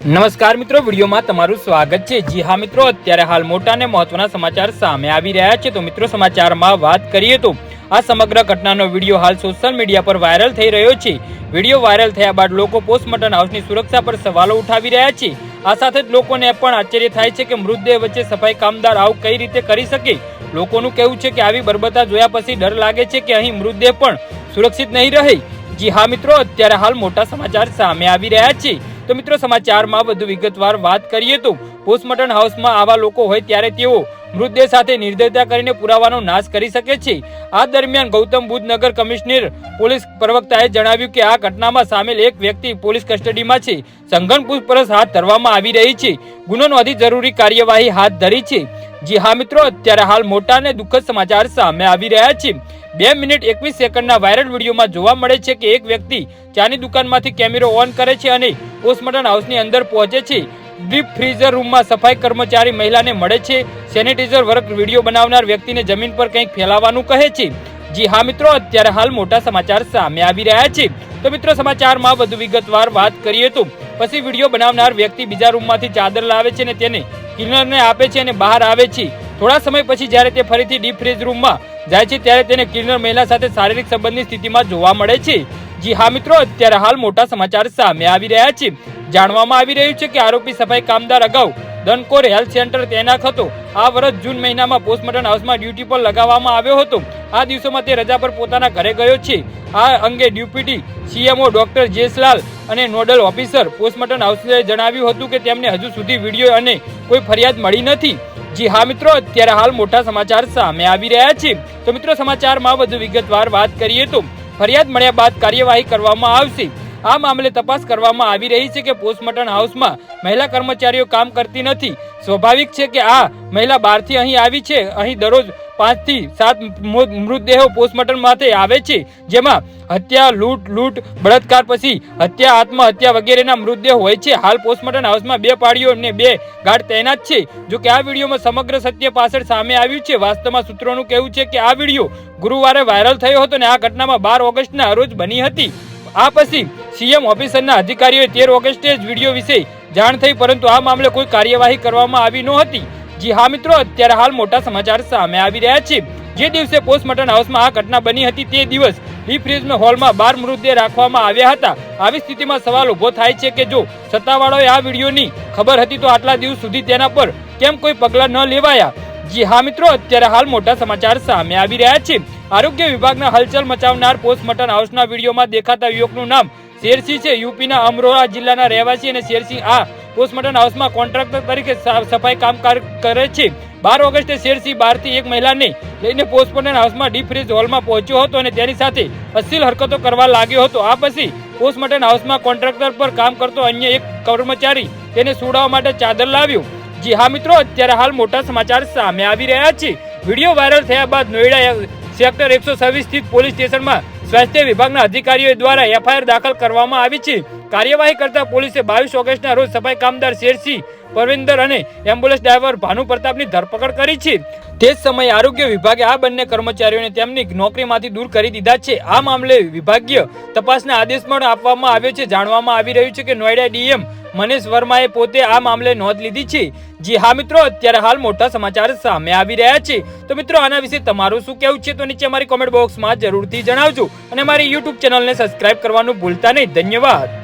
નમસ્કાર મિત્રો, વિડીયોમાં તમારું સ્વાગત છે. જી હા મિત્રો, અત્યારે હાલ મોટા અને મહત્વના સમાચાર સામે આવી રહ્યા છે. તો મિત્રો, સમાચારમાં વાત કરીએ તો આ સમગ્ર ઘટનાનો વીડિયો હાલ સોશિયલ મીડિયા પર વાયરલ થઈ રહ્યો છે. વીડિયો વાયરલ થયા બાદ લોકો પોસ્ટમોર્ટમ હાઉસની સુરક્ષા પર સવાલો ઉઠાવી રહ્યા છે. આ સાથે જ લોકોને પણ આશ્ચર્ય થાય છે કે મૃતદેહ વચ્ચે સફાઈ કામદાર આવું કઈ રીતે કરી શકે? લોકોનું કહેવું છે કે આવી બરબતા જોયા પછી ડર લાગે છે કે અહીં મૃતદેહ પણ સુરક્ષિત નહીં રહે. જી હા મિત્રો, અત્યારે હાલ મોટા સમાચાર સામે આવી રહ્યા છે. તો મિત્રો સમાચારમાં વધુ વિગતવાર વાત કરીએ તો પોસ્ટમોર્ટમ હાઉસમાં આવા લોકો હોય ત્યારે તેઓ મૃતદેહ સાથે નિર્દયતા કરીને પુરાવાનો નાશ કરી શકે છે. આ દરમિયાન ગૌતમ બુદ્ધ નગર કમિશનર પોલીસ પ્રવક્તાએ જણાવ્યું કે આ ઘટનામાં સામેલ એક વ્યક્તિ પોલીસ કસ્ટડીમાં છે. સંઘન પૂછપરછ હાથ ધરવામાં આવી રહી છે. ગુનો નોંધી જરૂરી કાર્યવાહી હાથ ધરી છે. જી હા મિત્રો, અત્યારે હાલ મોટા અને દુઃખદ સમાચાર સામે આવી રહ્યા છે. બે મિનિટ એકવીસ સેકન્ડના વાયરલ વિડીયોમાં જોવા મળે છે કે એક વ્યક્તિ ચાની દુકાનમાંથી કેમેરો ઓન કરે છે અને પોસ્ટમોર્ટમ હાઉસની અંદર પહોંચે છે. ડીપ ફ્રીઝર રૂમમાં સફાઈ કર્મચારી મહિલાને મળે છે. સેનિટાઈઝર વર્ક વીડિયો બનાવનાર વ્યક્તિને જમીન પર કંઈક ફેલાવવાનું કહે છે. જી હા મિત્રો, અત્યારે હાલ મોટા સમાચાર સામે આવી રહ્યા છે. તો મિત્રો, સમાચારમાં વધુ વિગતવાર વાત કરીએ તો પછી વીડિયો બનાવનાર વ્યક્તિ બીજા રૂમમાંથી ચાદર લાવે છે અને તેને ક્લીનરને આપે છે અને બહાર આવે છે. થોડા સમય પછી જ્યારે તે ફરીથી ડીપ ફ્રીઝ રૂમમાં જાય છે, ત્યારે તેને ક્લીનર મહિલા સાથે શારીરિક સંબંધની સ્થિતિમાં જોવા મળે છે. જી હા મિત્રો, અત્યારે હાલ મોટા સમાચાર સામે આવી રહ્યા છે. જાણવામાં આવી રહ્યું છે કે આરોપી સફાઈ કામદાર અગાઉ દનકોર હેલ્થ સેન્ટર તૈનાત હતું. આ વર્ષ જૂન મહિનામાં પોસ્ટમોર્ટમ હાઉસમાં ડ્યુટી પર લગાવવામાં આવ્યો હતો. આ દિવસોમાં તે રજા પર પોતાના ઘરે ગયો છે. આ અંગે ડ્યુટી સીએમઓ ડોક્ટર જેસલાલ અને નોડલ ઓફિસર પોસ્ટમોર્ટમ હાઉસે જણાવ્યું હતું કે તેમને હજુ સુધી વીડિયો અને કોઈ ફરિયાદ મળી નથી. જી હા મિત્રો, અત્યારે હાલ મોટા સમાચાર સામે આવી રહ્યા છે. તો મિત્રો, સમાચારમાં વધુ વિગતવાર વાત કરીએ તો ફરિયાદ મળ્યા બાદ કાર્યવાહી કરવામાં આવશે. આ મામલે તપાસ કરવામાં આવી રહી છે કે પોસ્ટમોર્ટમ હાઉસમાં મહિલા કર્મચારીઓ કામ કરતી નથી. સ્વાભાવિક છે કે આ મહિલા બહારથી અહીં આવી છે. અહીં દરરોજ પાંચથી સાત મૃતદેહો પોસ્ટમોર્ટમ માટે આવે છે, જેમાં હત્યા, લૂંટ લૂંટ, બળાત્કાર પછી હત્યા, આત્મહત્યા વગેરેના મૃતદેહ હોય છે. હાલ પોસ્ટમોર્ટમ હાઉસમાં બે પાડીઓ અને બે ગાર્ડ તૈનાત છે. જો કે આ વિડીયોમાં સમગ્ર સત્ય પાછળ સામે આવ્યું છે. વાસ્તવમાં સૂત્રોનું કહેવું છે કે આ વીડિયો ગુરુવારે વાયરલ થયો હતો અને આ ઘટનામાં બાર ઓગસ્ટના રોજ બની હતી. આ પછી સીએમ ઓફિસરના અધિકારીઓએ તેર ઓગસ્ટે જ વીડિયો વિશે જાણ થઈ, પરંતુ આ મામલે કોઈ કાર્યવાહી કરવામાં આવી નહોતી જી હા મિત્રો, અત્યારે હાલ મોટા સમાચાર સામે આવી રહ્યા છે. જે દિવસે પોસ્ટમોર્ટમ હાઉસમાં આ ઘટના બની હતી, તે દિવસ ડીફ્રીઝ હોલમાં બાર મૃતદેહ રાખવામાં આવ્યા હતા. આવી સ્થિતિમાં સવાલ ઊભો થાય છે કે જો સત્તાવાળાઓએ આ વિડીયોની ખબર હતી, તો આટલા દિવસ સુધી તેના પર કેમ કોઈ પગલાં ન લેવાયા? જી હા મિત્રો, અત્યારે હાલ મોટા સમાચાર સામે આવી રહ્યા છે. આરોગ્ય વિભાગના હલચલ મચાવનાર પોસ્ટમોર્ટમ હાઉસના વિડીયોમાં દેખાતા યુવકનું નામ શેરસિંહ છે, યુપીના અમરોહા જિલ્લાના રહેવાસી અને શેરસિંહ આ પોસ્ટમોર્ટમ હાઉસમાં કોન્ટ્રાક્ટર તરીકે સફાઈ કામકાર કરે છે. બાર ઓગસ્ટે શેરસિંહ બહારથી એક મહિલાને લઈને પોસ્ટમોર્ટમ હાઉસમાં ડીપ ફ્રીઝ હોલમાં પહોંચ્યો હતો અને તેની સાથે અશ્લીલ હરકતો કરવા લાગ્યો હતો. આ પછી પોસ્ટમોર્ટમ હાઉસમાં કોન્ટ્રાક્ટર પર કામ કરતો અન્ય એક કર્મચારી તેને સુડાવવા માટે ચાદર લાવ્યો. જી હા મિત્રો, અત્યારે હાલ મોટા સમાચાર સામે આવી રહ્યા છે. વીડિયો વાયરલ થયા બાદ નોઈડા સેક્ટર એકસો છવ્વીસ સ્થિત પોલીસ સ્ટેશનમાં સ્વાસ્થ્ય વિભાગના અધિકારીઓ દ્વારા એફઆઈઆર દાખલ કરવામાં આવી છે. કાર્યવાહી કરતા પોલીસે બાવીસ ઓગસ્ટના રોજ સફાઈ કામદાર શેરસિંહ પરવિંદર અને એમ્બ્યુલન્સ ડ્રાઈવર ભાનુ પ્રતાપની ધરપકડ કરી છે. તે જ સમયે આરોગ્ય વિભાગે આ બંને કર્મચારીઓને તેમની નોકરીમાંથી દૂર કરી દીધા છે. આ મામલે વિભાગીય તપાસના આદેશ પણ આપવામાં આવ્યો છે. જાણવામાં આવી રહ્યું છે કે નોઈડા ડીએમ મનીષ વર્માએ પોતે આ મામલે નોંધ લીધી છે. જી હા મિત્રો, અત્યારે હાલ મોટા સમાચાર સામે આવી રહ્યા છે. તો મિત્રો, આના વિશે તમારું શું કહેવું છે? તો નીચે અમારી કોમેન્ટ બોક્સમાં જરૂરથી જણાવજો અને અમારી યુટ્યુબ ચેનલને સબસ્ક્રાઇબ કરવાનું ભૂલતા નહીં. ધન્યવાદ.